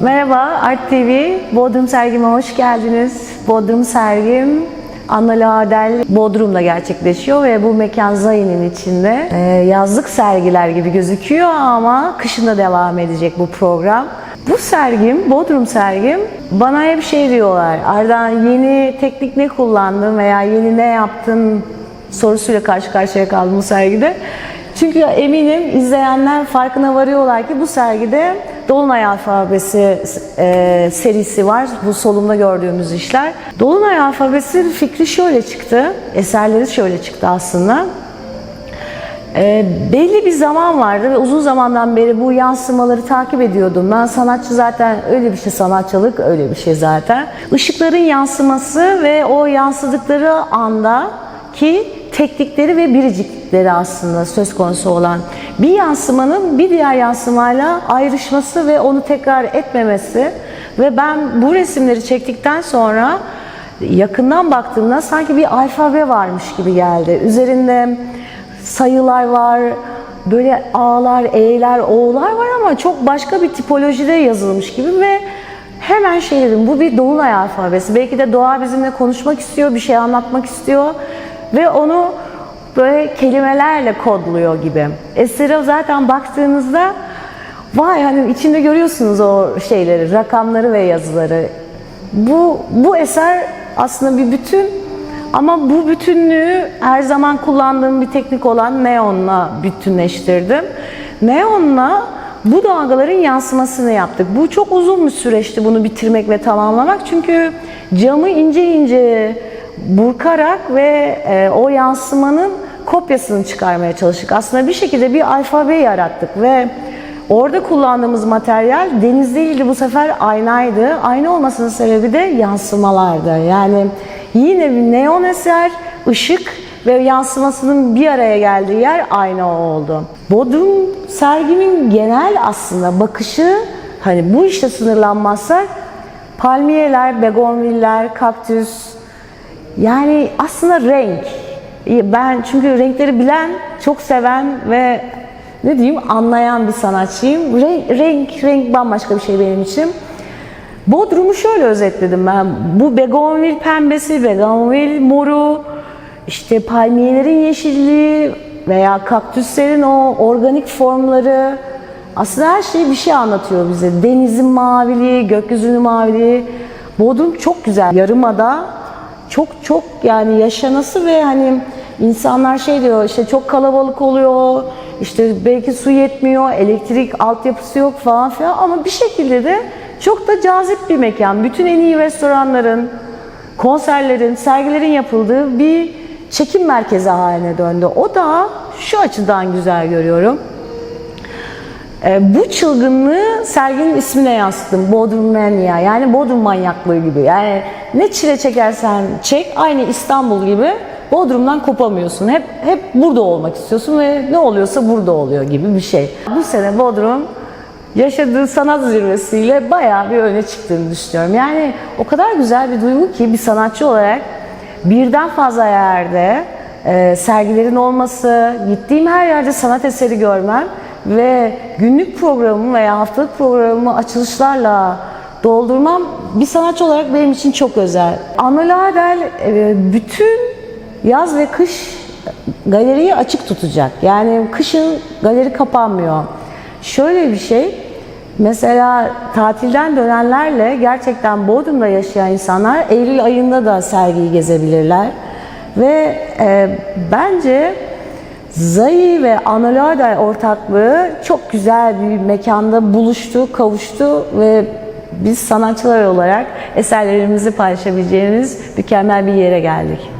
Merhaba Art TV, Bodrum sergime hoş geldiniz. Bodrum sergim Anna Ladel Bodrum'da gerçekleşiyor ve bu mekan Zayi'nin içinde. Ee, yazlık sergiler gibi gözüküyor ama kışında devam edecek bu program. Bu sergim, Bodrum sergim bana hep şey diyorlar. Ardan yeni teknik ne kullandın veya yeni ne yaptın sorusuyla karşı karşıya kaldım bu sergide. Çünkü eminim izleyenler farkına varıyorlar ki bu sergide Dolunay Alfabesi e, serisi var. Bu solumda gördüğümüz işler. Dolunay Alfabesi fikri şöyle çıktı. Eserleri şöyle çıktı aslında. E, belli bir zaman vardı ve uzun zamandan beri bu yansımaları takip ediyordum. Ben sanatçı zaten öyle bir şey, sanatçılık öyle bir şey zaten. Işıkların yansıması ve o yansıdıkları anda ki teknikleri ve biricikleri aslında söz konusu olan bir yansımanın bir diğer yansımayla ayrışması ve onu tekrar etmemesi ve ben bu resimleri çektikten sonra yakından baktığımda sanki bir alfabe varmış gibi geldi. Üzerinde sayılar var, böyle A'lar, E'ler, O'lar var ama çok başka bir tipolojide yazılmış gibi ve hemen şey dedim bu bir Dolunay alfabesi. Belki de doğa bizimle konuşmak istiyor, bir şey anlatmak istiyor ve onu böyle kelimelerle kodluyor gibi. Esere zaten baktığınızda vay hani içinde görüyorsunuz o şeyleri, rakamları ve yazıları. Bu, bu eser aslında bir bütün ama bu bütünlüğü her zaman kullandığım bir teknik olan neonla bütünleştirdim. Neonla bu dalgaların yansımasını yaptık. Bu çok uzun bir süreçti bunu bitirmek ve tamamlamak. Çünkü camı ince ince burkarak ve e, o yansımanın kopyasını çıkarmaya çalıştık. Aslında bir şekilde bir alfabe yarattık ve orada kullandığımız materyal deniz değildi bu sefer aynaydı. Ayna olmasının sebebi de yansımalardı. Yani yine bir neon eser, ışık ve yansımasının bir araya geldiği yer ayna oldu. Bodrum sergimin genel aslında bakışı hani bu işte sınırlanmazsak palmiyeler, begonviller, kaktüs yani aslında renk. Ben çünkü renkleri bilen, çok seven ve ne diyeyim anlayan bir sanatçıyım. Renk, renk, renk bambaşka bir şey benim için. Bodrum'u şöyle özetledim ben. Bu begonvil pembesi, begonvil moru, işte palmiyelerin yeşilliği veya kaktüslerin o organik formları aslında her şey bir şey anlatıyor bize. Denizin maviliği, gökyüzünün maviliği. Bodrum çok güzel. Yarımada çok çok yani yaşanası ve hani insanlar şey diyor işte çok kalabalık oluyor, işte belki su yetmiyor, elektrik altyapısı yok falan filan ama bir şekilde de çok da cazip bir mekan. Bütün en iyi restoranların, konserlerin, sergilerin yapıldığı bir çekim merkezi haline döndü. O da şu açıdan güzel görüyorum. E, bu çılgınlığı serginin ismine yansıttım. Bodrum Mania. Yani Bodrum manyaklığı gibi. Yani ne çile çekersen çek aynı İstanbul gibi Bodrum'dan kopamıyorsun. Hep hep burada olmak istiyorsun ve ne oluyorsa burada oluyor gibi bir şey. Bu sene Bodrum yaşadığı sanat zirvesiyle bayağı bir öne çıktığını düşünüyorum. Yani o kadar güzel bir duygu ki bir sanatçı olarak birden fazla yerde e, sergilerin olması, gittiğim her yerde sanat eseri görmem ve günlük programımı veya haftalık programımı açılışlarla doldurmam bir sanatçı olarak benim için çok özel. Anna Ladel e, bütün yaz ve kış galeriyi açık tutacak. Yani kışın galeri kapanmıyor. Şöyle bir şey, mesela tatilden dönenlerle gerçekten Bodrum'da yaşayan insanlar Eylül ayında da sergiyi gezebilirler. Ve e, bence Zayi ve Analada ortaklığı çok güzel bir mekanda buluştu, kavuştu ve biz sanatçılar olarak eserlerimizi paylaşabileceğimiz mükemmel bir yere geldik.